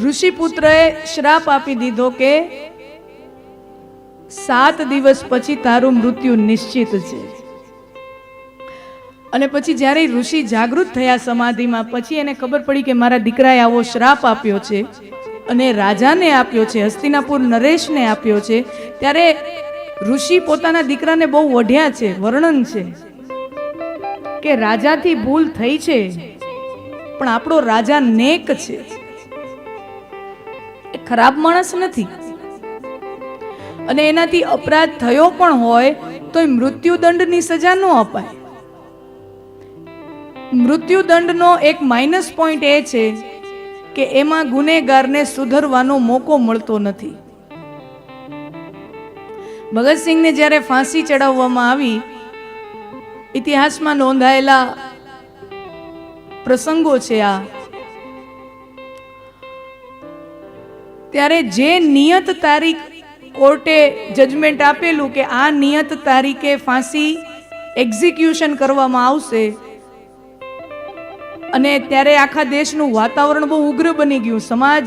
ઋષિપુત્રએ શ્રાપ આપી દીધો કે સાત દિવસ પછી તારું મૃત્યુ નિશ્ચિત છે. અને પછી જ્યારે ઋષિ જાગૃત થયા સમાધિમાં, પછી એને ખબર પડી કે મારા દીકરાએ આવો શ્રાપ આપ્યો છે અને રાજાને આપ્યો છે, હસ્તિનાપુર નરેશને આપ્યો છે, ત્યારે ઋષિ પોતાના દીકરાને બહુ વઢ્યા છે, વર્ણન છે કે રાજાથી ભૂલ થઈ છે, પણ આપણો રાજા નેક છે. એ ખરાબ માણસ નથી. અને એનાથી અપરાધ થયો પણ હોય તો એ મૃત્યુદંડની સજા ન અપાય. મૃત્યુદંડનો એક માઇનસ પોઈન્ટ એ છે કે એમાં ગુનેગારને સુધરવાનો મોકો મળતો નથી. ભગતસિંહને જ્યારે ફાંસી ચડાવવામાં આવી, ઇતિહાસમાં નોંધાયેલા પ્રસંગો છે આ. ત્યારે જે નિયત તારીખ કોર્ટે જજમેન્ટ આપેલું કે આ નિયત તારીખે ફાંસી એક્ઝિક્યુશન કરવામાં આવશે, અને ત્યારે આખા દેશનું વાતાવરણ બહુ ઉગ્ર બની ગયું. સમાજ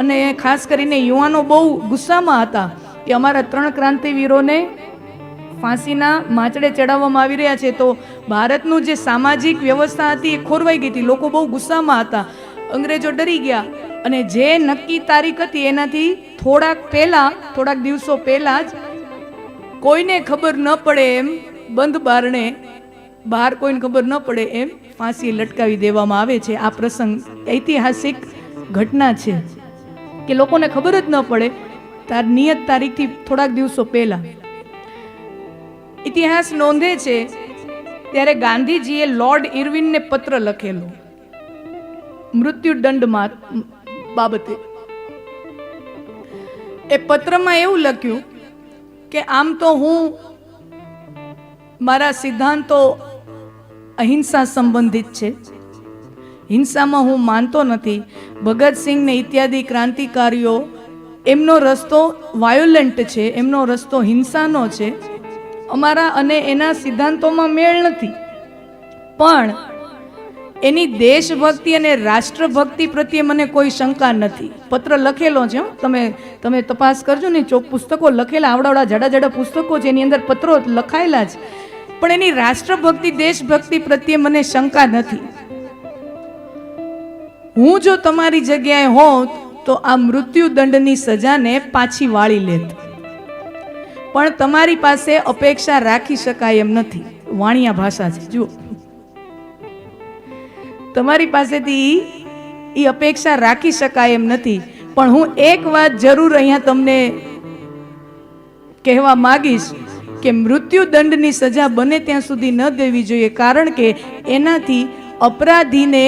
અને ખાસ કરીને યુવાનો બહુ ગુસ્સામાં હતા કે અમારા ત્રણ ક્રાંતિવીરોને ફાંસીના માચડે ચડાવવામાં આવી રહ્યા છે. તો ભારતનું જે સામાજિક વ્યવસ્થા હતી એ ખોરવાઈ ગઈ હતી. લોકો બહુ ગુસ્સામાં હતા. અંગ્રેજો ડરી ગયા. અને જે નક્કી તારીખ હતી એનાથી થોડાક પહેલા, થોડાક દિવસો પહેલા જ કોઈને ખબર ન પડે એમ બંધ બારણે, બહાર કોઈને ખબર ન પડે એમ ફાંસી લટકાવી દેવામાં આવે છે. આ પ્રસંગ ઐતિહાસિક ઘટના છે કે લોકોને ખબર જ ન પડે. તાર નિયત તારીખથી થોડાક દિવસો પહેલા. ઇતિહાસ નોંધે છે ત્યારે ગાંધીજીએ લોર્ડ ઇરવિનને પત્ર લખેલો. મૃત્યુદંડ બાબતે. એ પત્રમાં એવું લખ્યું કે આમ તો હું મારા સિદ્ધાંતો અહિંસા સંબંધિત છે. હિંસામાં હું માનતો નથી. ભગતસિંહને ઇત્યાદિ ક્રાંતિકારીઓ, એમનો રસ્તો વાયોલન્ટ છે, એમનો રસ્તો હિંસાનો છે. અમારા અને એના સિદ્ધાંતોમાં મેળ નથી. પણ એની દેશભક્તિ અને રાષ્ટ્રભક્તિ પ્રત્યે મને કોઈ શંકા નથી. પત્ર લખેલો છે. તમે તમે તપાસ કરજો ને, ચોક પુસ્તકો લખેલા, આવડાવડા જાડા જાડા પુસ્તકો છે, એની અંદર પત્રો લખાયેલા છે. પણ એની રાષ્ટ્રભક્તિ, દેશભક્તિ પ્રત્યે મને શંકા નથી. હું જો તમારી જગ્યાએ હોત, તો આ મૃત્યુદંડની સજાને પાછી વાળી લેત. પણ તમારી પાસે અપેક્ષા રાખી શકાય એમ નથી. વાણિયા ભાષા છે. જુઓ. તમારી પાસેથી એ અપેક્ષા રાખી શકાય એમ નથી. પણ હું એક વાત જરૂર અહીંયા તમને કહેવા માગીશ કે મૃત્યુદંડની સજા બને ત્યાં સુધી ન દેવી જોઈએ, કારણ કે એનાથી અપરાધીને,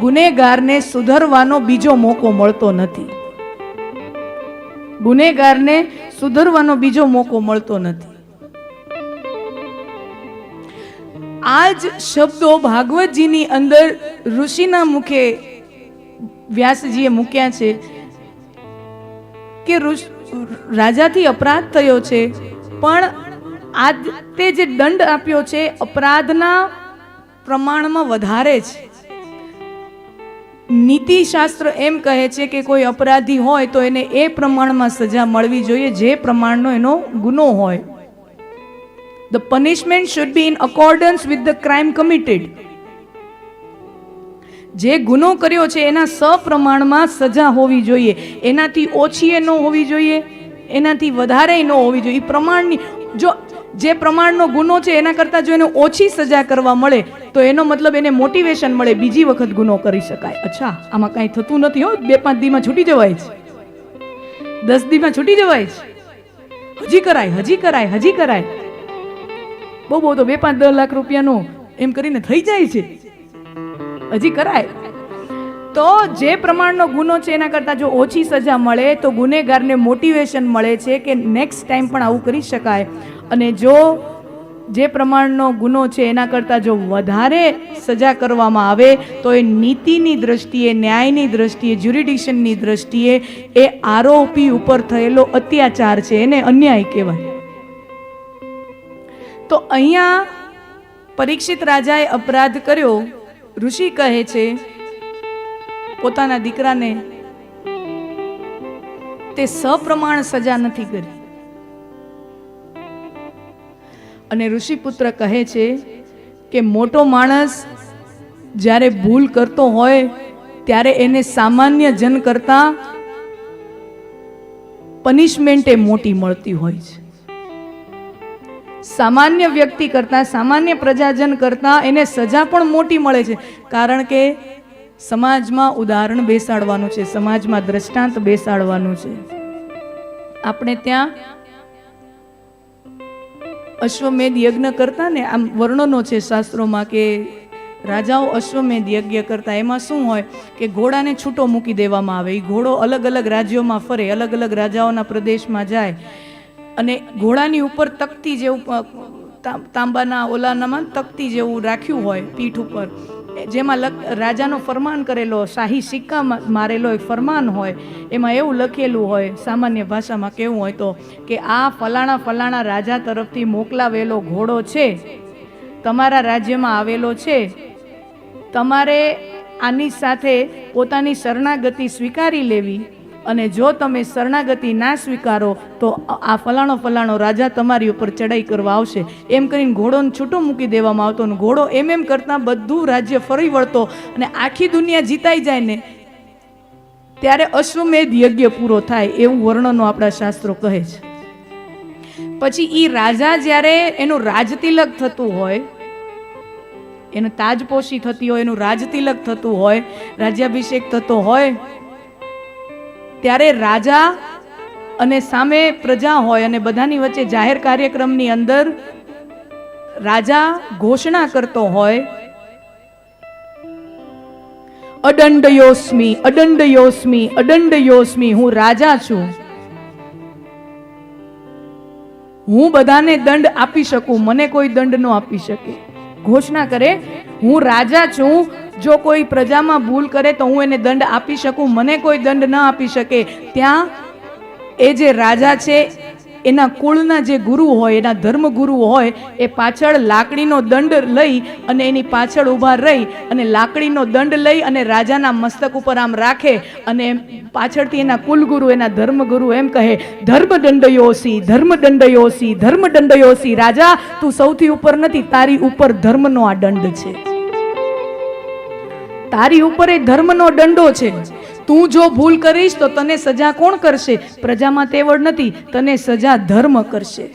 ગુનેગારને સુધરવાનો બીજો મોકો મળતો નથી. ગુનેગારને સુધરવાનો બીજો મોકો મળતો નથી. આ જ શબ્દો ભાગવતજીની અંદર ઋષિના મુખે વ્યાસજીએ મૂક્યા છે કે રાજાથી અપરાધ થયો છે, પણ આ તે જે દંડ આપ્યો છે, અપરાધના પ્રમાણમાં વધારે છે. નીતિશાસ્ત્ર એમ કહે છે કે કોઈ અપરાધી હોય તો એને એ પ્રમાણમાં સજા મળવી જોઈએ, જે પ્રમાણનો એનો ગુનો હોય. The punishment should be in accordance with the crime committed જે ગુનો કર્યો છે, એના સપ્રમાણમાં સજા હોવી જોઈએ. એનાથી ઓછી એ ન હોવી જોઈએ, એનાથી વધારે ન હોવી જોઈએ. એ પ્રમાણની, જો જે પ્રમાણનો ગુનો છે, એના કરતાં જો એને ઓછી સજા કરવા મળે, તો એનો મતલબ એને મોટિવેશન મળે, બીજી વખત ગુનો કરી શકાય. અચ્છા, આમાં કાંઈ થતું નથી હો. બે પાંચ દીમાં છૂટી જવાય છે. દસ દીમાં છૂટી જવાય છે. હજી કરાય હજી કરાય હજી કરાય. બહુ બહુ તો બે પાંચ દસ લાખ રૂપિયાનું એમ કરીને થઈ જાય છે. હજી કરાય. તો જે પ્રમાણનો ગુનો છે એના કરતાં જો ઓછી સજા મળે, તો ગુનેગારને મોટિવેશન મળે છે કે નેક્સ્ટ ટાઈમ પણ આવું કરી શકાય. અને જો જે પ્રમાણનો ગુનો છે એના કરતાં જો વધારે સજા કરવામાં આવે, તો એ નીતિની દ્રષ્ટિએ, ન્યાયની દ્રષ્ટિએ જ્યુરિડિશનની દ્રષ્ટિએ એ આરોપી ઉપર થયેલો અત્યાચાર છે, એને અન્યાય કહેવાય. તો અહીંયા પરીક્ષિત રાજાએ અપરાધ કર્યો. ઋષિ કહે છે, પોતાના દીકરાને તે સપ્રમાણ સજા નથી કરી. અને ઋષિપુત્ર કહે છે કે મોટો માણસ જ્યારે ભૂલ કરતો હોય, ત્યારે એને સામાન્ય જન કરતા પનિશમેન્ટ મોટી મળતી હોય છે. સામાન્ય વ્યક્તિ કરતા, સામાન્ય પ્રજાજન કરતા એને સજા પણ મોટી મળે છે. કારણ કે સમાજમાં ઉદાહરણ બેસાડવાનું છે, સમાજમાં દ્રષ્ટાંત બેસાડવાનું છે. આપણે ત્યાં અશ્વમેધ યજ્ઞ કરતા ને, આમ વર્ણનો છે શાસ્ત્રોમાં કે રાજાઓ અશ્વમેધ યજ્ઞ કરતા. એમાં શું હોય કે ઘોડાને છૂટો મૂકી દેવામાં આવે. એ ઘોડો અલગ અલગ રાજ્યોમાં ફરે, અલગ અલગ રાજાઓના પ્રદેશમાં જાય. અને ઘોડાની ઉપર તકતી જેવું તાંબાના ઓલાનામાં તકતી જેવું રાખ્યું હોય પીઠ ઉપર. જેમાં રાજાનો ફરમાન કરેલો, શાહી સિક્કામાં મારેલો એ ફરમાન હોય, એમાં એવું લખેલું હોય, સામાન્ય ભાષામાં કેવું હોય તો કે આ ફલાણા ફલાણા રાજા તરફથી મોકલાવેલો ઘોડો છે. તમારા રાજ્યમાં આવેલો છે. તમારે આની સાથે પોતાની શરણાગતિ સ્વીકારી લેવી. અને જો તમે શરણાગતિ ના સ્વીકારો, તો આ ફલાણો ફલાણો રાજા તમારી ઉપર ચડાઈ કરવા આવશે. એમ કરીને ઘોડોને છૂટો મૂકી દેવામાં આવતો અને ઘોડો એમ એમ કરતાં બધું રાજ્ય ફરી વળતો અને આખી દુનિયા જીતાઈ જાય ને, ત્યારે અશ્વમેધ યજ્ઞ પૂરો થાય એવું વર્ણનો આપણા શાસ્ત્રો કહે છે. પછી એ રાજા જ્યારે એનું રાજતિલક થતું હોય, એનું તાજપોશી થતી હોય, એનું રાજતિલક થતું હોય, રાજ્યાભિષેક થતો હોય ત્યારે રાજા અને સામે પ્રજા હોય અને બધાની વચ્ચે જાહેર કાર્યક્રમની અંદર રાજા ઘોષણા કરતો હોય, અદંડયોસ્મી અદંડ યોસ્મી હું રાજા છું. હું બધાને દંડ આપી શકું, મને કોઈ દંડ ન આપી શકે. ઘોષણા કરે, હું રાજા છું. જો કોઈ પ્રજામાં ભૂલ કરે તો હું એને દંડ આપી શકું. મને કોઈ દંડ ન આપી શકે. ત્યાં એ જે રાજા છે એના કુળના જે ગુરુ હોય, એના ધર્મ ગુરુ હોય, એ પાછળ લાકડીનો દંડ લઈ અને એની પાછળ ઊભા રહી અને લાકડીનો દંડ લઈ અને રાજાના મસ્તક ઉપર આમ રાખે અને પાછળથી એના કુલગુરુ, એના ધર્મગુરુ એમ કહે ધર્મ દંડયોસી ધર્મ દંડયોસી ધર્મ દંડયોસી રાજા, તું સૌથી ઉપર નથી, તારી ઉપર ધર્મનો આ દંડ છે. તારી ઉપર એ ધર્મનો દંડો છે. તું જો ભૂલ કરીશ તો તને સજા કોણ કરશે? પ્રજામાં તેવડ નથી, તને સજા ધર્મ કરશે.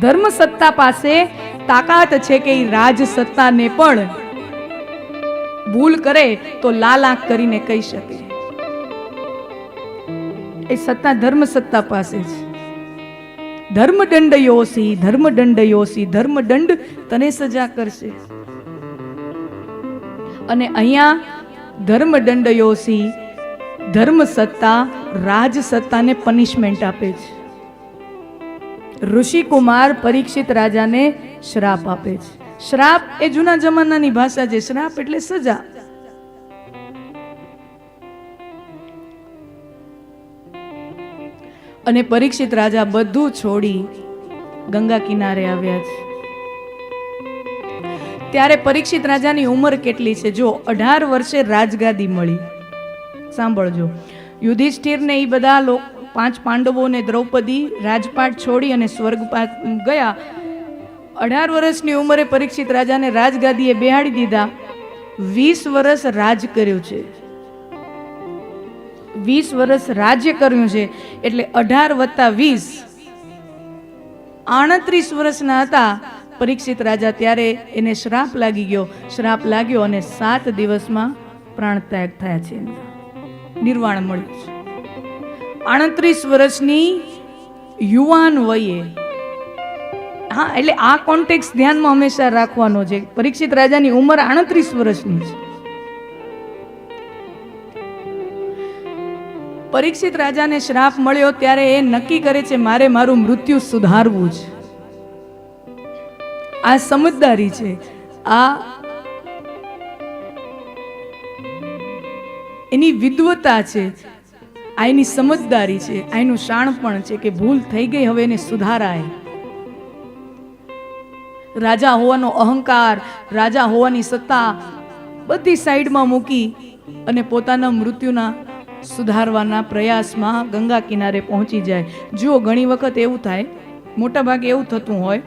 ધર્મ સત્તા પાસે તાકાત છે કે રાજ સત્તાને પણ ભૂલ કરે તો લાલ આંખ કરીને કહી શકે. એ સત્તા ધર્મ સત્તા પાસે છે. ધર્મ દંડયોસી ધર્મ દંડયોસી ધર્મ દંડ તને સજા કરશે. અને અહીંયા ધર્મ દંડયોસી ધર્મ સત્તા રાજ સત્તાને પનિશમેન્ટ આપે છે. ઋષિકુમાર પરીક્ષિત રાજાને શ્રાપ આપે છે. શ્રાપ એ જૂના જમાનાની ભાષા છે. શ્રાપ એટલે સજા. અને પરીક્ષિત રાજા બધું છોડી ગંગા કિનારે આવ્યા છે. ત્યારે પરીક્ષિત રાજાની ઉંમર કેટલી છે? જો અઢાર વર્ષે રાજગાદી મળી. સાંભળજો. યુધિષ્ઠિરને એ બધા લોક પાંચ પાંડવોને દ્રૌપદી રાજપાટ છોડી અને સ્વર્ગપાત ગયા. અઢાર વર્ષની ઉંમરે પરીક્ષિત રાજાને રાજગાદીએ બેહાડી દીધા. વીસ વર્ષ રાજ કર્યું છે. વીસ વર્ષ રાજ્ય કર્યું છે. એટલે અઢાર વત્તા વીસ. આણત્રીસ વર્ષના હતા. પરીક્ષિત રાજા ત્યારે એને શ્રાપ લાગી ગયો. શ્રાપ લાગ્યો અને સાત દિવસમાં પ્રાણ ત્યાગ થયા છે. નિર્વાણ મળ્યું છે. આણત્રીસ વર્ષની યુવાન વયે, હા, એટલે આ કોન્ટેક્સ ધ્યાનમાં હંમેશા રાખવાનો છે. પરીક્ષિત રાજાની ઉંમર આણત્રીસ વર્ષની છે. પરીક્ષિત રાજાને શ્રાપ મળ્યો ત્યારે એ નક્કી કરે છે, મારે મારું મૃત્યુ સુધારવું છે. આ સમજદારી છે. આ એની વિદ્વતા છે. આ એની સમજદારી છે. આ એનું શાણપણ છે કે ભૂલ થઈ ગઈ, હવે એને સુધારાય. રાજા હોવાનો અહંકાર, રાજા હોવાની સત્તા બધી સાઈડમાં મૂકી અને પોતાના મૃત્યુના સુધારવાના પ્રયાસમાં ગંગા કિનારે પહોંચી જાય. જુઓ, ઘણી વખત એવું થાય, મોટાભાગે એવું થતું હોય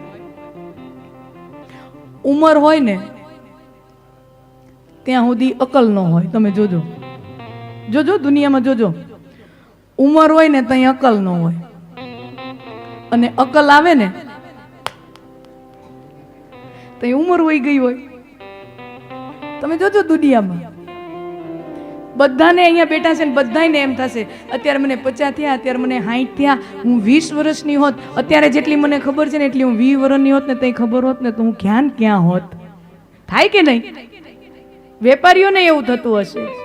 ઉંમર હોય ને, ત્યાં સુધી અકલ ન હોય. તમે જોજો. જોજો, દુનિયામાં જોજો. ઉંમર હોય ને ત્યાં અકલ ન હોય. અને અકલ આવે ને ત્યાં ઉંમર વહી ગઈ હોય. તમે જોજો દુનિયામાં. બધાને અહીંયા બેઠા છે ને બધાને એમ થશે. અત્યારે મને પચાસ થયા, અત્યારે મને હાઈટ થયા. હું વીસ વર્ષની હોત, અત્યારે જેટલી મને ખબર છે ને એટલી હું વીસ વર્ષની હોત ને તઈ ખબર હોત ને તો હું ક્યાં ક્યાં હોત. થાય કે નહીં? વેપારીઓને એવું થતું હશે.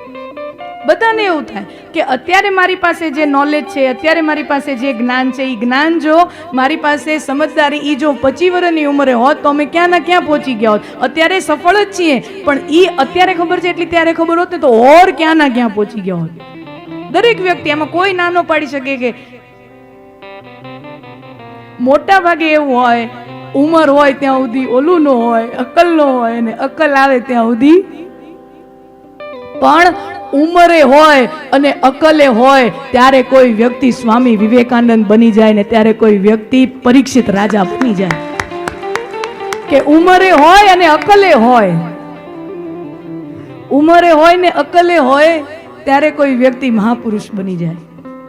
બધાને એવું થાય કે અત્યારે મારી પાસે જે નોલેજ છે, અત્યારે મારી પાસે જે જ્ઞાન છે એ જ્ઞાન જો મારી પાસે સમજદારી એ જો પચીસ વર્ષની ઉંમરે હોત તો અમે ક્યાં ના ક્યાં પહોંચી ગયા હોત. અત્યારે સફળ જ છીએ, પણ એ અત્યારે ખબર છે, એટલી ત્યારે ખબર હોત ને તો ઓર ક્યાં ના ક્યાં પહોંચી ગયા હોત. દરેક વ્યક્તિ એમાં કોઈ નાનો પાડી શકે કે મોટા ભાગે એવું હોય, ઉંમર હોય ત્યાં સુધી ઓલું ન હોય અકલ ન હોય અને અકલ આવે ત્યાં સુધી. પણ ઉંમરે હોય અને અકલે હોય, ત્યારે કોઈ વ્યક્તિ સ્વામી વિવેકાનંદ બની જાય ને ત્યારે કોઈ વ્યક્તિ પરીક્ષિત રાજા બની જાય. કે ઉંમરે હોય અને અકલે હોય. ઉંમરે હોય ને અકલે હોય, ત્યારે કોઈ વ્યક્તિ મહાપુરુષ બની જાય.